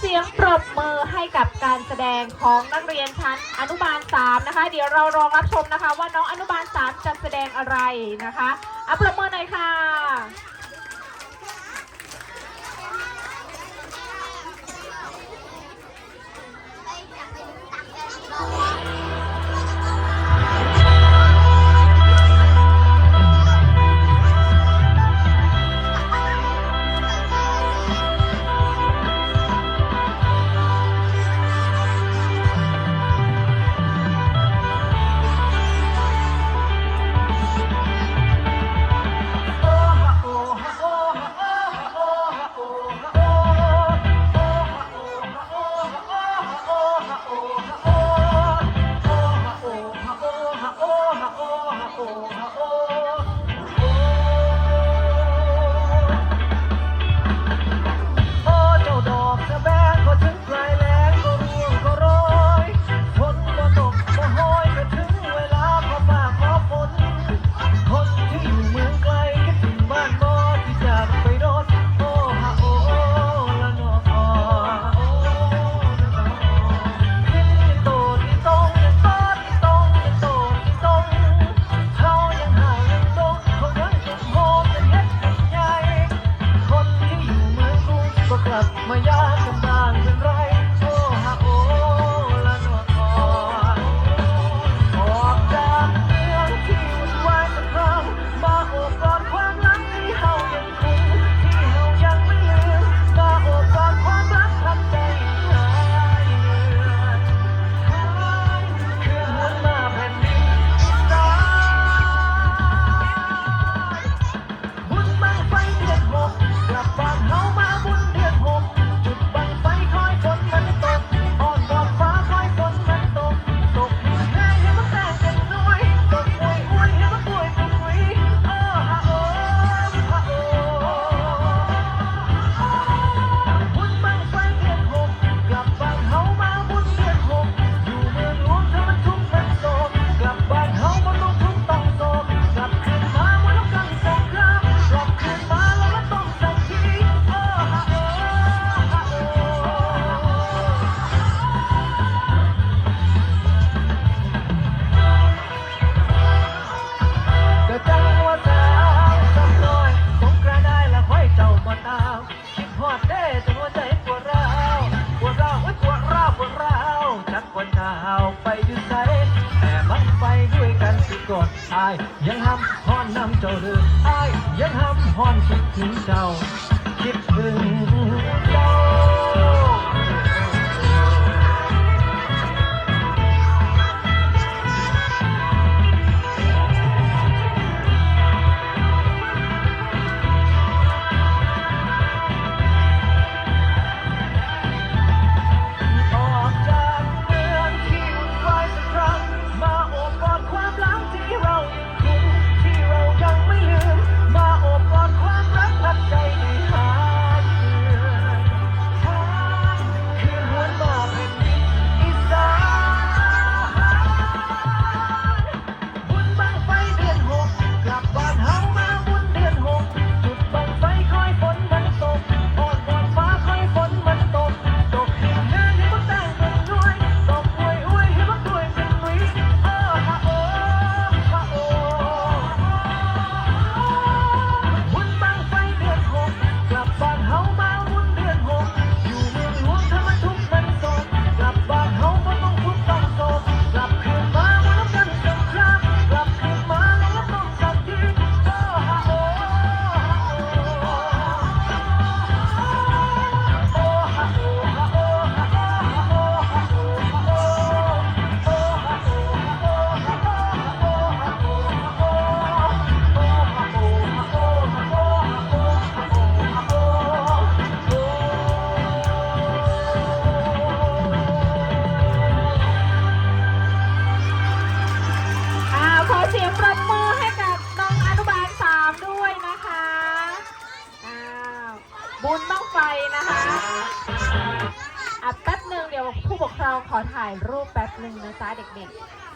เสียงปรบมือให้กับการแสดงของนักเรียนชั้นอนุบาล 3 นะคะ เดี๋ยวเรารองรับชมนะคะ ว่าน้องอนุบาล 3 จะแสดงอะไรนะคะอะปรบมือหน่อยค่ะาย ยังห้ำฮอนน้ำเจ้าเดืออายยังห้ำฮอนคิดถึงเจ้า คิดถึง ขอถ่ายรูปแป๊บหนึ่งนะจ๊ะเด็กๆ